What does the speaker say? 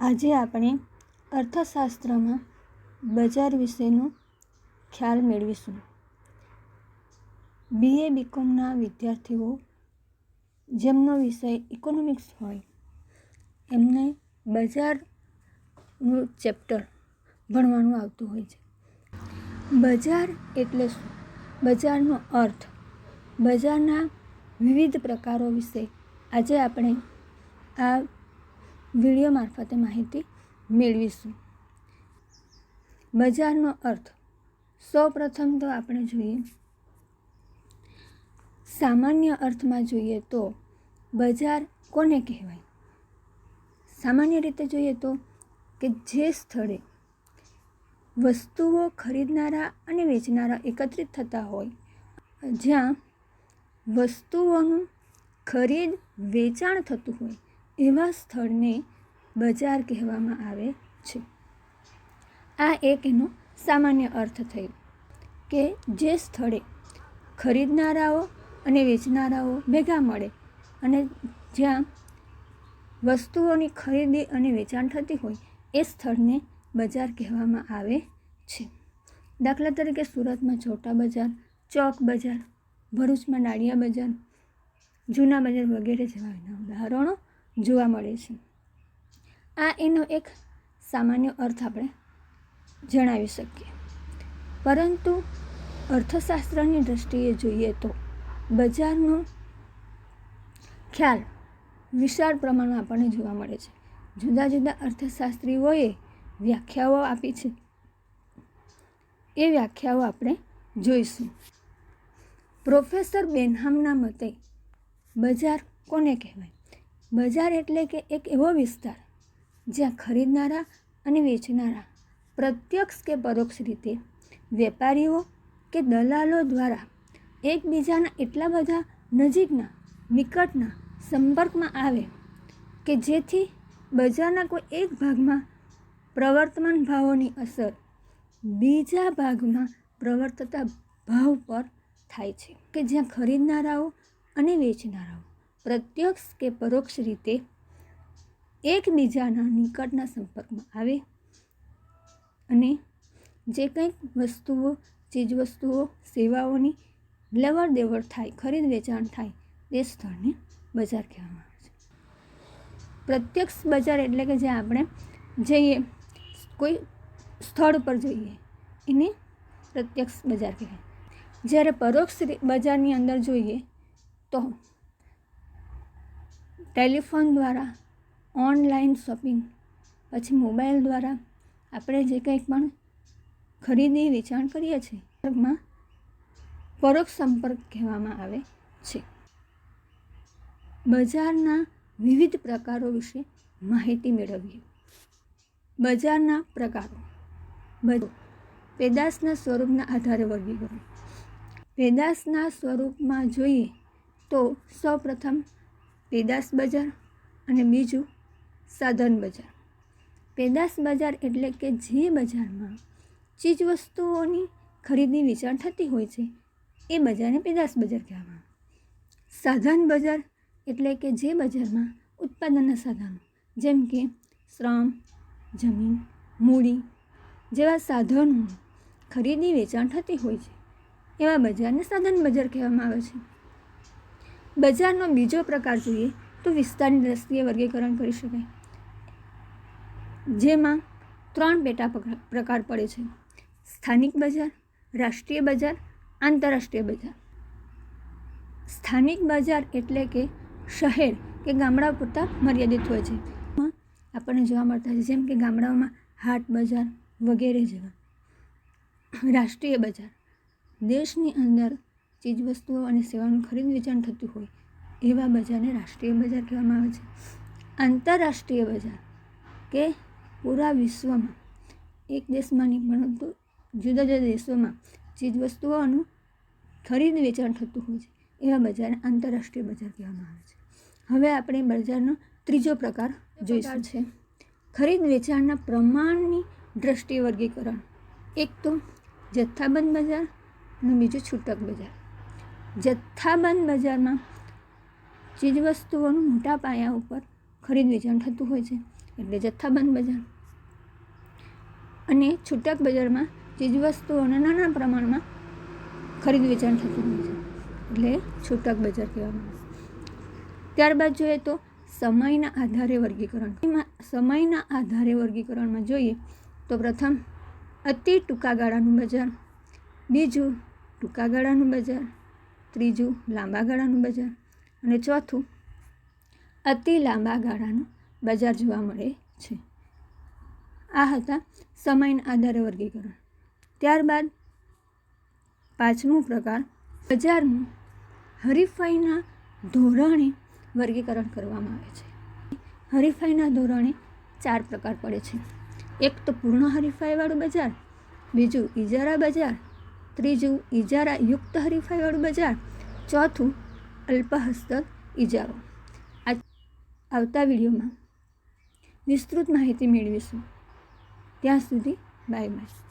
આજે આપણે અર્થશાસ્ત્રમાં બજાર વિશેનો ખ્યાલ મેળવીશું. બીએ બીકોમના વિદ્યાર્થીઓ, જેમનો વિષય ઇકોનોમિક્સ હોય, એમને બજારનું ચેપ્ટર ભણવાનું આવતું હોય છે. બજાર એટલે શું? બજારનો અર્થ, બજારના વિવિધ પ્રકારો વિશે આજે આપણે આ વીડિયો મારફતે માહિતી મેળવીશું. બજારનો અર્થ. સૌપ્રથમ તો આપણે જોઈએ. સામાન્ય અર્થમાં જોઈએ તો બજાર કોને કહેવાય? સામાન્ય રીતે જોઈએ તો કે જે સ્થળે વસ્તુઓ ખરીદનારા અને વેચનારા એકત્રિત થતા હોય, જ્યાં વસ્તુઓનું ખરીદ વેચાણ થતું હોય એવા સ્થળને બજાર કહેવામાં આવે છે. આ એક એનો સામાન્ય અર્થ થયો કે જે સ્થળે ખરીદનારાઓ અને વેચનારાઓ ભેગા મળે અને જ્યાં વસ્તુઓની ખરીદી અને વેચાણ થતી હોય એ સ્થળને બજાર કહેવામાં આવે છે. દાખલા તરીકે સુરતમાં છોટા બજાર, ચોક બજાર, ભરૂચમાં નાળિયા બજાર, જૂના બજાર વગેરે જેવા એના ઉદાહરણો જોવા મળે છે. આ એનો એક સામાન્ય અર્થ આપણે જણાવી શકીએ. પરંતુ અર્થશાસ્ત્રની દૃષ્ટિએ જોઈએ તો બજારનો ખ્યાલ વિશાળ પ્રમાણમાં આપણને જોવા મળે છે. જુદા જુદા અર્થશાસ્ત્રીઓએ વ્યાખ્યાઓ આપી છે. એ વ્યાખ્યાઓ આપણે જોઈશું. પ્રોફેસર બેનહામના મતે બજાર કોને કહેવાય? બજાર એટલે કે એક એવો વિસ્તાર જ્યાં ખરીદનારા અને વેચનારા પ્રત્યક્ષ કે પરોક્ષ રીતે વેપારીઓ કે દલાલો દ્વારા એકબીજાના એટલા બધા નજીકના, નિકટના સંપર્કમાં આવે કે જેથી બજારના કોઈ એક ભાગમાં પ્રવર્તમાન ભાવોની અસર બીજા ભાગમાં પ્રવર્તતા ભાવ પર થાય છે. કે જ્યાં ખરીદનારાઓ અને વેચનારાઓ પ્રત્યક્ષ કે પરોક્ષ રીતે એકબીજાના નિકટના સંપર્કમાં આવે અને જે કંઈક વસ્તુઓ ચીજવસ્તુઓ સેવાઓની લેવડ દેવડ થાય, ખરીદ વેચાણ થાય, તે સ્થળને બજાર કહેવામાં આવે છે. પ્રત્યક્ષ બજાર એટલે કે જે આપણે જઈએ, કોઈ સ્થળ પર જઈએ, એને પ્રત્યક્ષ બજાર કહેવાય. જ્યારે પરોક્ષ બજારની અંદર જોઈએ તો ટેલિફોન દ્વારા, ઓનલાઈન શોપિંગ, પછી મોબાઈલ દ્વારા આપણે જે કંઈ પણ ખરીદી, વેચાણ કરીએ છીએ, એમાં પરોક્ષ સંપર્ક કહેવામાં આવે છે. બજારના વિવિધ પ્રકારો વિશે માહિતી મેળવીએ. બજારના પ્રકારો. પેદાશના સ્વરૂપના આધારે વર્ગીકરણ પેદાશના સ્વરૂપમાં જોઈએ તો સૌપ્રથમ પેદાશ બજાર અને બીજું સાધન બજાર. પેદાશ બજાર એટલે કે જે બજારમાં ચીજવસ્તુઓની ખરીદી વેચાણ થતી હોય છે, એ બજારને પેદાશ બજાર કહેવામાં સાધન બજાર એટલે કે જે બજારમાં ઉત્પાદનના સાધનો, જેમ કે શ્રમ, જમીન, મૂડી જેવા સાધનો ખરીદી વેચાણ થતી હોય છે, એવા બજારને સાધન બજાર કહેવામાં આવે છે. બજારનો બીજો પ્રકાર જોઈએ તો વિસ્તારની દ્રષ્ટિએ વર્ગીકરણ કરી શકાય. જેમાં ત્રણ પેટા પ્રકાર પડે છે. સ્થાનિક બજાર, રાષ્ટ્રીય બજાર, આંતરરાષ્ટ્રીય બજાર. સ્થાનિક બજાર એટલે કે શહેર કે ગામડા પૂરતા મર્યાદિત હોય છે. આપણને જોવા મળતા છે, જેમ કે ગામડાઓમાં હાટ બજાર વગેરે જેવા. રાષ્ટ્રીય બજાર, દેશની અંદર ચીજવસ્તુઓ અને સેવાનું ખરીદ વેચાણ થતું હોય એવા બજારને રાષ્ટ્રીય બજાર કહેવામાં આવે છે. આંતરરાષ્ટ્રીય બજાર કે પૂરા વિશ્વમાં એક દેશમાં નહીં પરંતુ જુદા જુદા દેશોમાં ચીજવસ્તુઓનું ખરીદ વેચાણ થતું હોય છે એવા બજારને આંતરરાષ્ટ્રીય બજાર કહેવામાં આવે છે. હવે આપણે બજારનો ત્રીજો પ્રકાર જોઈશું. છે. ખરીદ વેચાણના પ્રમાણની દ્રષ્ટિએ વર્ગીકરણ. એક તો જથ્થાબંધ બજાર અને બીજું છૂટક બજાર. જથ્થાબંધ બજારમાં ચીજવસ્તુઓનું મોટા પાયા ઉપર ખરીદ વેચાણ થતું હોય છે. એટલે જથ્થાબંધ બજાર અને છૂટક બજારમાં ચીજવસ્તુઓના નાના પ્રમાણમાં ખરીદ વેચાણ થતું હોય છે. એટલે છૂટક બજાર કહેવામાં આવે ત્યારબાદ જોઈએ તો સમયના આધારે વર્ગીકરણ. સમયના આધારે વર્ગીકરણમાં જોઈએ તો પ્રથમ અતિ ટૂંકા ગાળાનું બજાર, બીજું ટૂંકા ગાળાનું બજાર ત્રીજું, લાંબા ગાળાનું બજાર. અને ચોથું, અતિ લાંબા ગાળાનું બજાર જોવા મળે છે. આ હતા સમયના આધારે વર્ગીકરણ. ત્યારબાદ પાંચમું પ્રકાર, બજારનું હરીફાઈના ધોરણે વર્ગીકરણ કરવામાં આવે છે. હરીફાઈના ધોરણે ચાર પ્રકાર પડે છે. એક તો પૂર્ણ હરીફાઈવાળું બજાર, બીજું ઇજારા બજાર ત્રીજું ઇજારા યુક્ત હરીફાઈવાળું બજાર. ચોથું, અલ્પહસ્તક ઇજારો આ આવતા વિડીયોમાં વિસ્તૃત માહિતી મેળવીશું. ત્યાં સુધી બાય બાય.